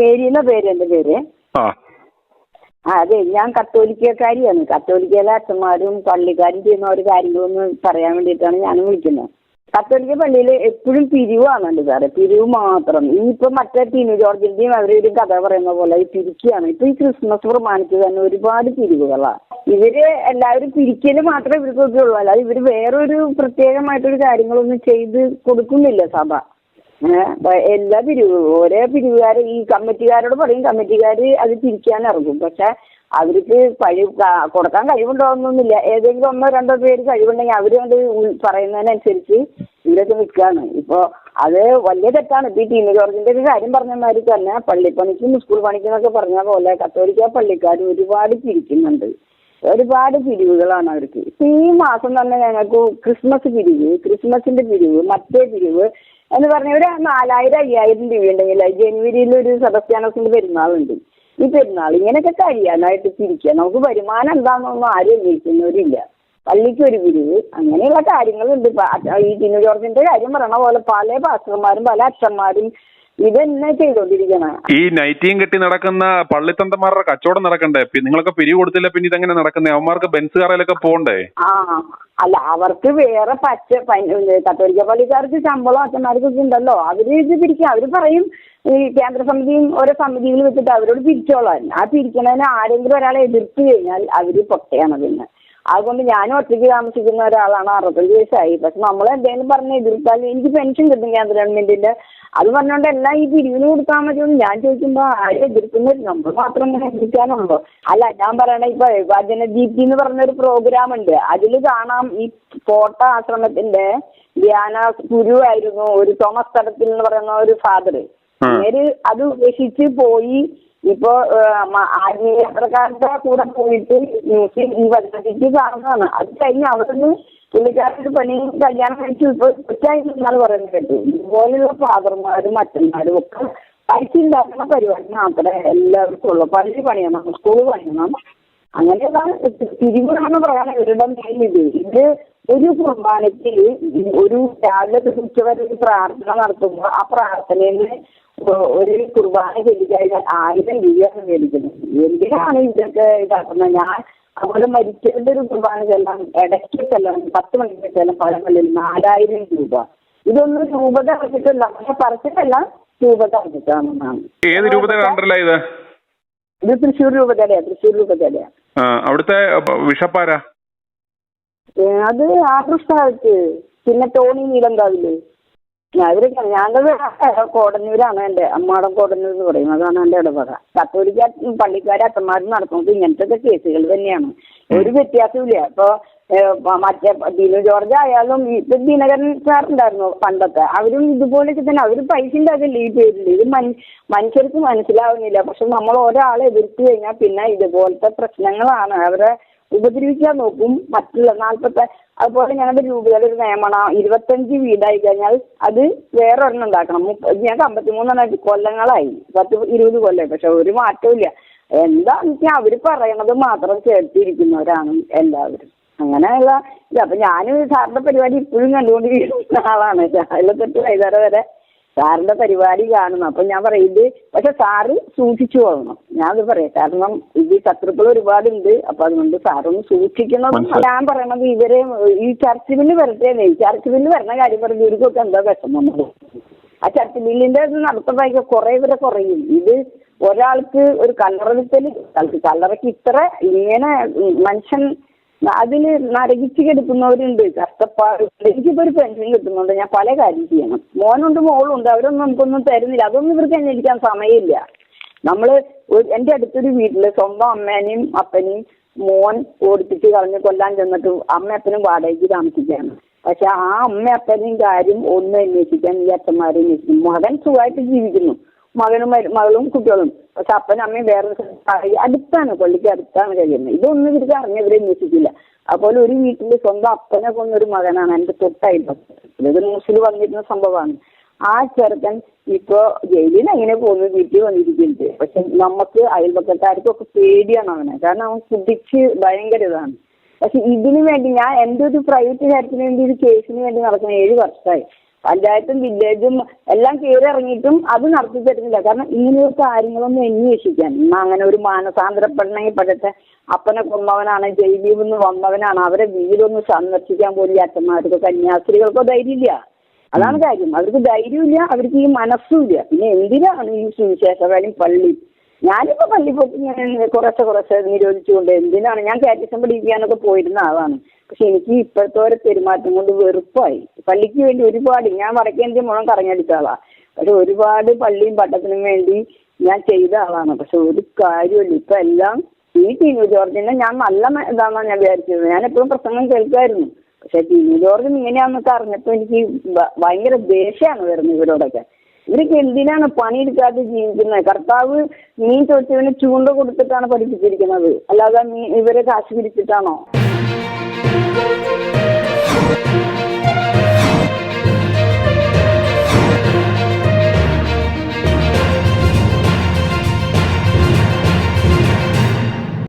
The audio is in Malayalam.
മേരി എന്ന പേര് എന്റെ പേര്. ആ. ആ അതെ ഞാൻ കത്തോലിക്കക്കാരിയാണ്. കത്തോലിക്കയിലെ അച്ഛന്മാരും പള്ളിക്കാരും ചെയ്യുന്ന ഒരു കാര്യങ്ങളൊന്നും പറയാൻ വേണ്ടിയിട്ടാണ് ഞാൻ വിളിക്കുന്നത്. കത്തോലിക്ക പള്ളിയിൽ എപ്പോഴും പിരിവാണുണ്ട് സാറേ. പിരിവ് മാത്രം. ഇനിയിപ്പോൾ മറ്റേ ടീനു ജോർജിന്റെയും അവരൊരു കഥ പറയുന്ന പോലെ ഈ പിരിക്കുകയാണ് ഇപ്പൊ ഈ ക്രിസ്മസ് പ്രമാണിച്ച് തന്നെ ഒരുപാട് പിരിവുകളാണ് ഇവർ എല്ലാവരും പിരിക്കൽ മാത്രമേ ഇവർക്കൊക്കെ ഉള്ളൂ. അല്ലാതെ ഇവർ വേറൊരു പ്രത്യേകമായിട്ടൊരു കാര്യങ്ങളൊന്നും ചെയ്ത് കൊടുക്കുന്നില്ല സഭ. എല്ലാ പിരിവ് ഓരോ പിരിവുകാർ ഈ കമ്മിറ്റിക്കാരോട് പറയും കമ്മിറ്റിക്കാർ അത് പിരിക്കാൻ ഇറങ്ങും പക്ഷെ അവർക്ക് കഴിവ് കൊടുക്കാൻ കഴിവുണ്ടോന്നൊന്നുമില്ല ഏതെങ്കിലും ഒന്നോ രണ്ടോ പേര് കഴിവുണ്ടെങ്കിൽ അവർ അത് പറയുന്നതിനനുസരിച്ച് ഇവരൊക്കെ നിൽക്കുകയാണ് ഇപ്പോൾ അത് വലിയ തെറ്റാണ്. ഇപ്പൊ ഈ ടീനു ജോർജിന്റെ ഒരു കാര്യം പറഞ്ഞ മാതിരി തന്നെ പള്ളിപ്പണിക്കും സ്കൂൾ പണിക്കും എന്നൊക്കെ പറഞ്ഞ പോലെ കത്തോലിക്ക പള്ളിക്കാർ ഒരുപാട് പിരിക്കുന്നുണ്ട് ഒരുപാട് പിരിവുകളാണ് അവർക്ക്. ഈ മാസം തന്നെ ഞങ്ങൾക്ക് ക്രിസ്മസ് പിരിവ് ക്രിസ്മസിന്റെ പിരിവ് മറ്റേ പിരിവ് എന്ന് പറഞ്ഞ ഒരു നാലായിരം അയ്യായിരം രൂപ ഉണ്ടെങ്കിൽ ജനുവരിയിൽ ഒരു സെബസ്ത്യാനോസിന്റെ പെരുന്നാളുണ്ട്. ഈ പെരുന്നാൾ ഇങ്ങനെയൊക്കെ കഴിയാനായിട്ട് പിരിക്കുക നമുക്ക് വരുമാനം എന്താണെന്നൊന്നും ആരും അന്വേഷിക്കുന്നവരില്ല പള്ളിക്ക് ഒരു പിരിവ് അങ്ങനെയുള്ള കാര്യങ്ങളുണ്ട്. ഈ ജിനു ജോർജിന്റെ കാര്യം പറയണ പോലെ പല പാസ്റ്റർമാരും പല അച്ഛന്മാരും ഇതന്നെ ചെയ്തോണ്ടിരിക്കണ? ഈ നൈറ്റിയും കെട്ടി നടക്കുന്ന പള്ളിത്തന്തന്മാരുടെ കച്ചവടം നടക്കണ്ടേ? പി- നിങ്ങളൊക്കെ പിരിവ് കൊടുത്തില്ല പിന്നെ ഇതെങ്ങനെ നടക്കുന്നേ? അവന്മാർക്ക് ബെൻസ് കാറയിലൊക്കെ പോണ്ടേ? ആ അല്ല അവർക്ക് വേറെ പച്ച കത്തോലിക്ക പള്ളിക്കാർക്ക് ശമ്പളം അച്ഛന്മാർക്ക് ഉണ്ടല്ലോ. അവർ ഇത് പിരിക്കും. അവർ പറയും ഈ കേന്ദ്ര സമിതിയും ഓരോ സമിതികൾ വെച്ചിട്ട് അവരോട് പിരിച്ചോളാൻ. ആ പിരിക്കണതിന് ആരെങ്കിലും ഒരാളെ എതിർത്ത് കഴിഞ്ഞാൽ അവർ പൊട്ടയാണ് പിന്നെ. അതുകൊണ്ട് ഞാനും ഒറ്റയ്ക്ക് താമസിക്കുന്ന ഒരാളാണ്. അറുപത്തഞ്ച് വയസ്സായി. പക്ഷെ നമ്മൾ എന്തെങ്കിലും പറഞ്ഞ് എതിർത്താൽ എനിക്ക് പെൻഷൻ കിട്ടും കേന്ദ്ര ഗവൺമെന്റിന്റെ. അത് പറഞ്ഞുകൊണ്ട് എല്ലാം ഈ പിരിവിന് കൊടുത്താൽ മതിയെന്ന് ഞാൻ ചോദിക്കുമ്പോൾ ആരും എതിർക്കുന്നില്ല. നമ്മൾ മാത്രം എതിർക്കാനുള്ളൂ അല്ല ഞാൻ പറയണ ഇപ്പൊ വചനദീപ്തി എന്ന് പറഞ്ഞൊരു പ്രോഗ്രാം ഉണ്ട്. അതിൽ കാണാം ഈ കോട്ട ആശ്രമത്തിന്റെ ധ്യാന ഗുരുവായിരുന്നു ഒരു തോമസ് തടത്തിൽ എന്ന് പറയുന്ന ഒരു ഫാദർ. നേര് അത് ഉപേക്ഷിച്ച് പോയി ഇപ്പോ ആത്മീയത്രക്കാരുടെ കൂടെ പോയിട്ട് നോക്കി ഈ വചനദീപ്തി കാണുന്നതാണ്. അത് കഴിഞ്ഞ് അവിടുന്ന് പുള്ളിക്കാരുടെ പണി കല്യാണം കഴിച്ചു. ഇപ്പൊ കൊച്ചായിരുന്നാണ് പറയുന്നത് കേട്ടു. ഇതുപോലെയുള്ള ഫാദർമാരും അച്ഛന്മാരും ഒക്കെ പൈസ ഉണ്ടാക്കുന്ന പരിപാടി മാത്രമേ എല്ലാവർക്കും ഉള്ളൂ. പള്ളി പണിയണം സ്കൂൾ പണിയണം. അങ്ങനെയുള്ള തിരിവുകളാണ് പറയാൻ ഇവരുടെ ഇത്. ഇത് ഒരു കുർബാനയ്ക്ക് ഒരു രാവിലെ ഉച്ചവരെ ഒരു പ്രാർത്ഥന നടത്തുമ്പോൾ ആ പ്രാർത്ഥനയിൽ ഒരു കുർബാന ചൊല്ലിക്കഴിഞ്ഞാൽ ആയിരം രൂപയാണ് മേടിക്കുന്നത്. എന്തിനാണ് ഇതൊക്കെ ഇതാക്കുന്നത്? ഞാൻ അതുപോലെ മരിച്ചവരുടെ ഒരു കുർബാന ചെല്ലാം ഇടയ്ക്ക് ചെല്ലണം. പത്ത് മണിക്ക് ചെല്ലാം. പഴങ്ങളിൽ നാലായിരം രൂപ. ഇതൊന്നും രൂപത അടച്ചിട്ടല്ല പക്ഷെ പറിച്ചിട്ടല്ല രൂപത ഏത് രൂപതയുടെ ഇത്? ഇത് തൃശ്ശൂർ രൂപതയുടെയാ. തൃശ്ശൂർ രൂപതയുടെയാ. ആ, അവിടുത്തെ വിഷപ്പാരാ? അത് ആകൃഷ്ടാവത്ത് പിന്നെ ടോണി അവരൊക്കെ ഞങ്ങളുടെ കോടന്നൂരാണ് എന്റെ അമ്മാടം കോടന്നൂർ എന്ന് പറയും. അതാണ് എന്റെ ഇടവക. കത്തോലിക്ക പള്ളിക്കാരെ അച്ഛന്മാർ നടക്കുന്നത് ഇങ്ങനത്തെ കേസുകൾ തന്നെയാണ്. ഒരു വ്യത്യാസമില്ല ഇപ്പൊ ഏ, മ- മറ്റേ ദിനു ജോർജ് ആയാലും ഇപ്പൊ ദിനകരൻ സാർ ഉണ്ടായിരുന്നു പണ്ടത്തെ അവരും ഇതുപോലെയൊക്കെ തന്നെ. അവർ പൈസ ഉണ്ടാക്കില്ല ഈ പേരിൽ. ഇത് മനുഷ്യർക്ക് മനസ്സിലാവുന്നില്ല. പക്ഷെ നമ്മൾ ഒരാളെ എതിർത്ത് കഴിഞ്ഞാൽ പിന്നെ ഇതുപോലത്തെ പ്രശ്നങ്ങളാണ്. അവരെ ഉപദ്രവിക്കാൻ നോക്കും മറ്റുള്ള നാൽപ്പത്തി അതുപോലെ ഞങ്ങളുടെ രൂപയുടെ ഒരു നിയമണ ഇരുപത്തഞ്ച് വീടായി കഴിഞ്ഞാൽ അത് വേറെ ഒരെണ്ണം ഉണ്ടാക്കണം ഞങ്ങൾക്ക് അമ്പത്തിമൂന്നെണ്ണായിട്ട് കൊല്ലങ്ങളായി. പത്ത് ഇരുപത് കൊല്ലം പക്ഷെ ഒരു മാറ്റവും ഇല്ല. എന്താന്ന് വെച്ചാൽ അവർ പറയണത് മാത്രം കേട്ടിരിക്കുന്നവരാണ് എല്ലാവരും. അങ്ങനെയുള്ള ഇത്. അപ്പൊ ഞാനും സാറിന്റെ പരിപാടി ഇപ്പോഴും കണ്ടുകൊണ്ടിരിക്കുന്ന ആളാണ്. രാവിലെ തൊട്ട് വൈകുന്നേരം വരെ സാറിന്റെ പരിപാടി കാണുന്നു. അപ്പൊ ഞാൻ പറയും ഇത് പക്ഷെ സാറ് സൂക്ഷിച്ചു പോകണം. ഞാൻ അത് പറയാം. കാരണം ഇത് ശത്രുക്കൾ ഒരുപാടുണ്ട്. അപ്പൊ അതുകൊണ്ട് സാറൊന്ന് സൂക്ഷിക്കണം. ഞാൻ പറയണത് ഇവരെ ഈ ചർച്ച് ബില്ല് വരട്ടെ ചർച്ച് ബില്ല് വരണ കാര്യം പറഞ്ഞ് ഇവർക്കൊക്കെ എന്താ വിഷമം ആ ചർച്ച് ബില്ലിന്റെ നടത്തുമ്പോഴേക്ക് കുറെ ഇവരെ കുറയും. ഇത് ഒരാൾക്ക് ഒരു കല്ലറവിത്തൽ ഒരാൾക്ക് കല്ലറയ്ക്ക് ഇത്ര ഇങ്ങനെ മനുഷ്യൻ അതിന് നരകിച്ച് കിടക്കുന്നവരുണ്ട്. കഷ്ടപ്പാട് എനിക്കിപ്പോ ഒരു പെൻഷൻ കിട്ടുന്നുണ്ട്. ഞാൻ പല കാര്യം ചെയ്യണം. മോനുണ്ട് മോളുണ്ട്. അവരൊന്നും നമുക്കൊന്നും തരുന്നില്ല. അതൊന്നും ഇവർക്ക് അന്വേഷിക്കാൻ സമയമില്ല. നമ്മൾ എന്റെ അടുത്തൊരു വീട്ടിൽ സ്വന്തം അമ്മേനെയും അപ്പനെയും മോൻ ഓടിപ്പിച്ച് കളഞ്ഞ് കൊല്ലാൻ ചെന്നിട്ട് അമ്മ അപ്പനും വാടകയ്ക്ക് താമസിക്കുകയാണ്. പക്ഷെ ആ അമ്മ അപ്പനെയും കാര്യം ഒന്നും അന്വേഷിക്കാൻ ഈ അച്ഛന്മാരെ അന്വേഷിക്കും മകൻ സുഖമായിട്ട് ജീവിക്കുന്നു. മകനും മകളും കുട്ടികളും. പക്ഷെ അപ്പനും അമ്മയും വേറെ അടുത്താണ് പള്ളിക്ക് അടുത്താണ് കഴിയുന്നത്. ഇതൊന്നും ഇവർക്ക് അറിഞ്ഞവരെ അന്വേഷിക്കില്ല അതുപോലെ ഒരു വീട്ടിൽ സ്വന്തം അപ്പനെ കൊന്നൊരു മകനാണ് എന്റെ തൊട്ടായിട്ട് ഇത് ന്യൂസിൽ വന്നിരുന്ന സംഭവമാണ്. ആ ചെറുക്കൻ ഇപ്പോ ജയിലിൽ എങ്ങനെ പോകുന്നു? വീട്ടിൽ വന്നിരിക്കുന്നത് പക്ഷെ നമുക്ക് അയൽപക്കക്കാർക്കൊക്കെ പേടിയാണ് അവനെ. കാരണം അവൻ കുതിച്ച് ഭയങ്കര ഇതാണ്. പക്ഷെ ഇതിനു വേണ്ടി ഞാൻ എന്റെ ഒരു പ്രൈവറ്റ് കാര്യത്തിന് വേണ്ടി ഒരു കേസിന് വേണ്ടി നടക്കുന്ന ഏഴ് വർഷമായി. പഞ്ചായത്തും വില്ലേജും എല്ലാം കയറി ഇറങ്ങിയിട്ടും അത് നടത്തി തരുന്നില്ല കാരണം ഇങ്ങനെയുള്ള കാര്യങ്ങളൊന്നും അന്വേഷിക്കാൻ. ഇന്ന് അങ്ങനെ ഒരു മാനസാന്തരപ്പെടണമെങ്കിൽ പെടട്ടെ അപ്പനെ കൊന്നവനാണ് ജയിലിൽ നിന്ന് വന്നവനാണ്. അവരെ വീടൊന്ന് സന്ദർശിക്കാൻ പോലും അച്ഛന്മാർക്ക് കന്യാസ്ത്രീകൾക്കോ ധൈര്യമില്ല. അതാണ് കാര്യം. അവർക്ക് ധൈര്യമില്ല അവർക്ക് ഈ മനസ്സുമില്ല. പിന്നെ എന്തിനാണ് ഈ സുവിശേഷ കാര്യം പള്ളി? ഞാനിപ്പോ പള്ളി ഇങ്ങനെ കുറച്ച് കുറേശ്ശെ നിരോധിച്ചുകൊണ്ട് എന്തിനാണ്? ഞാൻ കാറ്റിസം പഠിക്കാനൊക്കെ പോയിരുന്ന ആളാണ്. പക്ഷെ എനിക്ക് ഇപ്പോഴത്തെ ഒരു പെരുമാറ്റം കൊണ്ട് വെറുപ്പായി. പള്ളിക്ക് വേണ്ടി ഒരുപാട് ഞാൻ വടക്കേന്ത്യ മുഴുവൻ കറങ്ങിയടിച്ചാളാ പക്ഷെ ഒരുപാട് പള്ളിയും പട്ടത്തിനും വേണ്ടി ഞാൻ ചെയ്ത ആളാണ്. പക്ഷെ ഒരു കാര്യമില്ല ഇപ്പൊ എല്ലാം ഈ ടീനു ജോർജിനെ ഞാൻ നല്ല ഇതാണെന്നാണ് ഞാൻ വിചാരിച്ചത്. ഞാൻ എപ്പോഴും പ്രസംഗം കേൾക്കായിരുന്നു. പക്ഷെ ടീനു ജോർജ് ഇങ്ങനെയാണെന്നൊക്കെ അറിഞ്ഞപ്പോ എനിക്ക് ഭയങ്കര ദേഷ്യമാണ് വരുന്നത് ഇവരോടൊക്കെ. ഇവർക്ക് എന്തിനാണ് പണിയെടുക്കാതെ ജീവിക്കുന്നത്? കർത്താവ് മീൻ ചോദിച്ചവന് ചൂണ്ട കൊടുത്തിട്ടാണ് പഠിപ്പിച്ചിരിക്കുന്നത്. അല്ലാതെ മീൻ ഇവരെ കാശ് പിടിച്ചിട്ടാണോ Thank you.